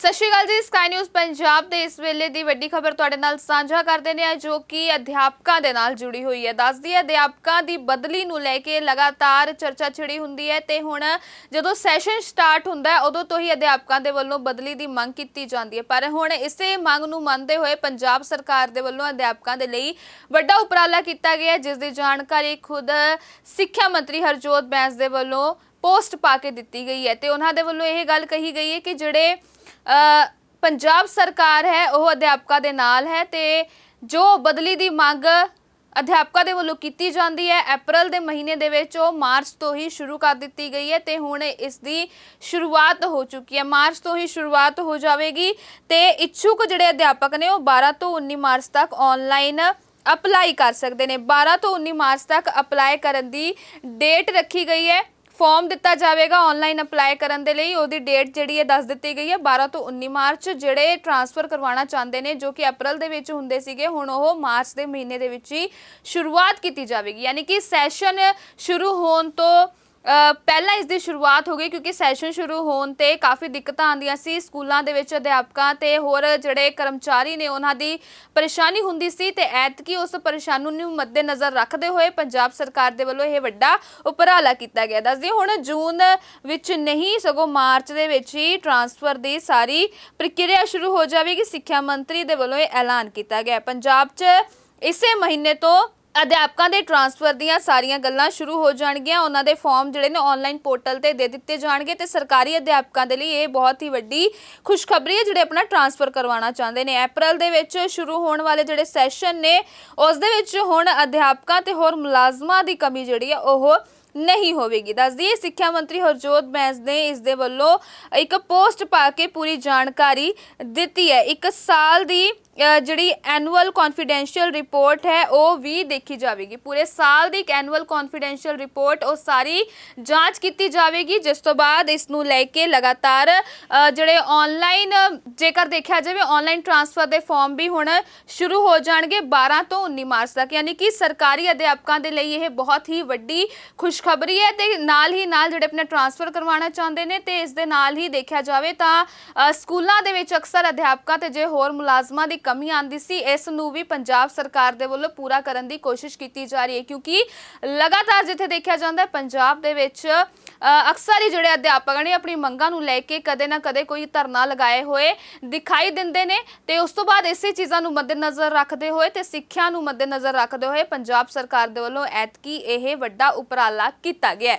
ਸਤਿ ਸ਼੍ਰੀ ਅਕਾਲ ਜੀ sky news Punjab ਦੇ ਇਸ ਵੇਲੇ ਦੀ ਵੱਡੀ ਖਬਰ ਤੁਹਾਡੇ ਨਾਲ ਸਾਂਝਾ ਕਰਦੇ ਨੇ ਜੋ ਕਿ ਅਧਿਆਪਕਾਂ ਦੇ ਨਾਲ ਜੁੜੀ ਹੋਈ ਹੈ। ਦੱਸਦੀ ਹੈ ਅਧਿਆਪਕਾਂ ਦੀ ਬਦਲੀ ਨੂੰ ਲੈ ਕੇ ਲਗਾਤਾਰ ਚਰਚਾ ਛਿੜੀ ਹੁੰਦੀ ਹੈ ਤੇ ਹੁਣ ਜਦੋਂ ਸੈਸ਼ਨ ਸਟਾਰਟ ਹੁੰਦਾ ਹੈ ਉਦੋਂ ਤੋਂ ਹੀ ਅਧਿਆਪਕਾਂ ਦੇ ਵੱਲੋਂ ਬਦਲੀ ਦੀ ਮੰਗ ਕੀਤੀ ਜਾਂਦੀ ਹੈ। ਪਰ ਹੁਣ ਇਸੇ ਮੰਗ ਨੂੰ ਮੰਨਦੇ ਹੋਏ ਪੰਜਾਬ ਸਰਕਾਰ ਦੇ ਵੱਲੋਂ ਅਧਿਆਪਕਾਂ ਦੇ ਲਈ ਵੱਡਾ ਉਪਰਾਲਾ ਕੀਤਾ ਗਿਆ ਹੈ, ਜਿਸ ਦੀ ਜਾਣਕਾਰੀ ਖੁਦ ਸਿੱਖਿਆ ਮੰਤਰੀ ਹਰਜੋਤ ਬੈਂਸ ਦੇ ਵੱਲੋਂ ਪੋਸਟ ਪਾ ਕੇ ਦਿੱਤੀ ਗਈ ਹੈ। ਤੇ ਉਹਨਾਂ ਦੇ ਵੱਲੋਂ ਇਹ ਗੱਲ ਕਹੀ ਗਈ ਹੈ ਕਿ ਜਿਹੜੇ ਪੰਜਾਬ ਸਰਕਾਰ ਹੈ, ਉਹ ਅਧਿਆਪਕਾਂ ਦੇ ਨਾਲ ਹੈ ਤੇ ਜੋ ਬਦਲੀ ਦੀ ਮੰਗ ਅਧਿਆਪਕਾਂ ਦੇ ਵੱਲੋਂ ਕੀਤੀ ਜਾਂਦੀ ਹੈ ਅਪ੍ਰੈਲ ਦੇ ਮਹੀਨੇ ਦੇ ਵਿੱਚ ਉਹ ਮਾਰਚ ਤੋਂ ਹੀ ਸ਼ੁਰੂ ਕਰ ਦਿੱਤੀ ਗਈ ਹੈ ਤੇ ਹੁਣ ਇਸ ਦੀ ਸ਼ੁਰੂਆਤ ਹੋ ਚੁੱਕੀ ਹੈ। ਮਾਰਚ ਤੋਂ ਹੀ ਸ਼ੁਰੂਆਤ ਹੋ ਜਾਵੇਗੀ ਤੇ ਇੱਛੁਕ ਜਿਹੜੇ ਅਧਿਆਪਕ ਨੇ, ਉਹ 12 ਤੋਂ 19 ਮਾਰਚ ਤੱਕ ਆਨਲਾਈਨ ਅਪਲਾਈ ਕਰ ਸਕਦੇ ਨੇ। 12 ਤੋਂ 19 ਮਾਰਚ ਤੱਕ ਅਪਲਾਈ ਕਰਨ ਦੀ ਡੇਟ ਰੱਖੀ ਗਈ ਹੈ। ਫਾਰਮ ਦਿੱਤਾ ਜਾਵੇਗਾ ਆਨਲਾਈਨ ਅਪਲਾਈ ਕਰਨ ਦੇ ਲਈ। ਉਹਦੀ ਡੇਟ ਜਿਹੜੀ ਹੈ ਦੱਸ ਦਿੱਤੀ ਗਈ ਹੈ 12 ਤੋਂ 19 ਮਾਰਚ, ਜਿਹੜੇ ਟ੍ਰਾਂਸਫਰ ਕਰਵਾਉਣਾ ਚਾਹੁੰਦੇ ਨੇ, ਜੋ ਕਿ ਅਪ੍ਰੈਲ ਦੇ ਵਿੱਚ ਹੁੰਦੇ ਸੀਗੇ, ਹੁਣ ਉਹ ਮਾਰਚ ਦੇ ਮਹੀਨੇ ਦੇ ਵਿੱਚ ਹੀ ਸ਼ੁਰੂਆਤ ਕੀਤੀ ਜਾਵੇਗੀ। ਯਾਨੀ ਕਿ ਸੈਸ਼ਨ ਸ਼ੁਰੂ ਹੋਣ ਤੋਂ ਪਹਿਲਾਂ ਇਸ ਦੀ ਸ਼ੁਰੂਆਤ ਹੋ ਗਈ ਕਿਉਂਕਿ ਸੈਸ਼ਨ ਸ਼ੁਰੂ ਹੋਣ ਤੇ ਕਾਫੀ ਦਿੱਕਤਾਂ ਆਉਂਦੀਆਂ ਸੀ ਸਕੂਲਾਂ ਦੇ ਵਿੱਚ ਅਧਿਆਪਕਾਂ ਤੇ ਹੋਰ ਜਿਹੜੇ ਕਰਮਚਾਰੀ ਨੇ, ਉਹਨਾਂ ਦੀ ਪਰੇਸ਼ਾਨੀ ਹੁੰਦੀ ਸੀ ਤੇ ਐਤਕੀ ਉਸ ਪਰੇਸ਼ਾਨੀ ਨੂੰ ਮੱਦੇਨਜ਼ਰ ਰੱਖਦੇ ਹੋਏ ਪੰਜਾਬ ਸਰਕਾਰ ਦੇ ਵੱਲੋਂ ਇਹ ਵੱਡਾ ਉਪਰਾਲਾ ਕੀਤਾ ਗਿਆ। ਦੱਸਦੀ ਹੁਣ ਜੂਨ ਵਿੱਚ ਨਹੀਂ, ਸਗੋਂ ਮਾਰਚ ਦੇ ਵਿੱਚ ਹੀ ਟ੍ਰਾਂਸਫਰ ਦੀ ਸਾਰੀ ਪ੍ਰਕਿਰਿਆ ਸ਼ੁਰੂ ਹੋ ਜਾਵੇਗੀ। ਸਿੱਖਿਆ ਮੰਤਰੀ ਦੇ ਵੱਲੋਂ ਇਹ ਐਲਾਨ ਕੀਤਾ ਗਿਆ। ਪੰਜਾਬ 'ਚ ਇਸੇ ਮਹੀਨੇ ਤੋਂ ਅਧਿਆਪਕਾਂ ਦੇ ਟ੍ਰਾਂਸਫਰ ਦੀਆਂ ਸਾਰੀਆਂ ਗੱਲਾਂ ਸ਼ੁਰੂ ਹੋ ਜਾਣਗੀਆਂ। ਉਹਨਾਂ ਦੇ ਫਾਰਮ ਜਿਹੜੇ ਨੇ ਆਨਲਾਈਨ ਪੋਰਟਲ ਤੇ ਦੇ ਦਿੱਤੇ ਜਾਣਗੇ ਤੇ ਸਰਕਾਰੀ ਅਧਿਆਪਕਾਂ ਦੇ ਲਈ ਇਹ ਬਹੁਤ ਹੀ ਵੱਡੀ ਖੁਸ਼ਖਬਰੀ ਹੈ ਜਿਹੜੇ ਆਪਣਾ ਟ੍ਰਾਂਸਫਰ ਕਰਵਾਉਣਾ ਚਾਹੁੰਦੇ ਨੇ। ਅਪ੍ਰੈਲ ਦੇ ਵਿੱਚ ਸ਼ੁਰੂ ਹੋਣ ਵਾਲੇ ਜਿਹੜੇ ਸੈਸ਼ਨ ਨੇ, ਉਸ ਦੇ ਵਿੱਚ ਹੁਣ ਅਧਿਆਪਕਾਂ ਤੇ ਹੋਰ ਮੁਲਾਜ਼ਮਾਂ ਦੀ ਕਮੀ ਜਿਹੜੀ ਹੈ ਉਹ ਨਹੀਂ ਹੋਵੇਗੀ। ਦੱਸਦੀ ਹੈ, ਸਿੱਖਿਆ ਮੰਤਰੀ ਹਰਜੋਤ ਬੈਂਸ ਨੇ ਇਸ ਦੇ ਵੱਲੋਂ ਇੱਕ ਪੋਸਟ ਪਾ ਕੇ ਪੂਰੀ ਜਾਣਕਾਰੀ ਦਿੱਤੀ ਹੈ। ਇੱਕ ਸਾਲ ਦੀ ਜਿਹੜੀ ਐਨੂਅਲ ਕੌਨਫੀਡੈਂਸ਼ੀਅਲ ਰਿਪੋਰਟ ਹੈ, ਉਹ ਵੀ ਦੇਖੀ ਜਾਵੇਗੀ। ਪੂਰੇ ਸਾਲ ਦੀ ਇੱਕ ਐਨੂਅਲ ਕੌਨਫੀਡੈਂਸ਼ੀਅਲ ਰਿਪੋਰਟ ਉਹ ਸਾਰੀ ਜਾਂਚ ਕੀਤੀ ਜਾਵੇਗੀ, ਜਿਸ ਤੋਂ ਬਾਅਦ ਇਸ ਨੂੰ ਲੈ ਕੇ ਲਗਾਤਾਰ ਜਿਹੜੇ ਆਨਲਾਈਨ ਜੇਕਰ ਦੇਖਿਆ ਜਾਵੇ ਆਨਲਾਈਨ ਟ੍ਰਾਂਸਫਰ ਦੇ ਫਾਰਮ ਵੀ ਹੁਣ ਸ਼ੁਰੂ ਹੋ ਜਾਣਗੇ 12 ਤੋਂ 19 ਮਾਰਚ ਤੱਕ। ਯਾਨੀ ਕਿ ਸਰਕਾਰੀ ਅਧਿਆਪਕਾਂ ਦੇ ਲਈ ਇਹ ਬਹੁਤ ਹੀ ਵੱਡੀ ਖੁਸ਼ਖਬਰੀ ਹੈ ਤੇ ਨਾਲ ਹੀ ਨਾਲ ਜਿਹੜੇ ਆਪਣੇ ਟ੍ਰਾਂਸਫਰ ਕਰਵਾਉਣਾ ਚਾਹੁੰਦੇ ਨੇ ਤੇ ਇਸ ਦੇ ਨਾਲ ਹੀ ਦੇਖਿਆ ਜਾਵੇ ਤਾਂ ਸਕੂਲਾਂ ਦੇ ਵਿੱਚ ਅਕਸਰ ਅਧਿਆਪਕਾਂ ਤੇ ਜੇ ਹੋਰ ਮੁਲਾਜ਼ਮਾਂ ਦੀ ਕਮੀ ਆਂਦੀ ਸੀ, ਇਸ ਨੂੰ ਵੀ ਪੰਜਾਬ ਸਰਕਾਰ ਦੇ ਵੱਲੋਂ ਪੂਰਾ ਕਰਨ ਦੀ ਕੋਸ਼ਿਸ਼ ਕੀਤੀ ਜਾ ਰਹੀ ਹੈ, ਕਿਉਂਕਿ ਲਗਾਤਾਰ ਜਿੱਥੇ ਦੇਖਿਆ ਜਾਂਦਾ ਹੈ, ਪੰਜਾਬ ਦੇ ਵਿੱਚ ਅਕਸਰ ਹੀ ਜਿਹੜੇ ਅਧਿਆਪਕ ਨੇ ਆਪਣੀ ਮੰਗਾਂ ਨੂੰ ਲੈ ਕੇ ਕਦੇ ਨਾ ਕਦੇ ਕੋਈ ਧਰਨਾ ਲਗਾਏ ਹੋਏ ਦਿਖਾਈ ਦਿੰਦੇ ਨੇ ਤੇ ਉਸ ਤੋਂ ਬਾਅਦ ਇਸੇ ਚੀਜ਼ਾਂ ਨੂੰ ਮੱਦੇਨਜ਼ਰ ਰੱਖਦੇ ਹੋਏ ਤੇ ਸਿੱਖਿਆ ਨੂੰ ਮੱਦੇਨਜ਼ਰ ਰੱਖਦੇ ਹੋਏ ਪੰਜਾਬ ਸਰਕਾਰ ਦੇ ਵੱਲੋਂ ਐਤਕੀ ਇਹ ਵੱਡਾ ਉਪਰਾਲਾ ਕੀਤਾ ਗਿਆ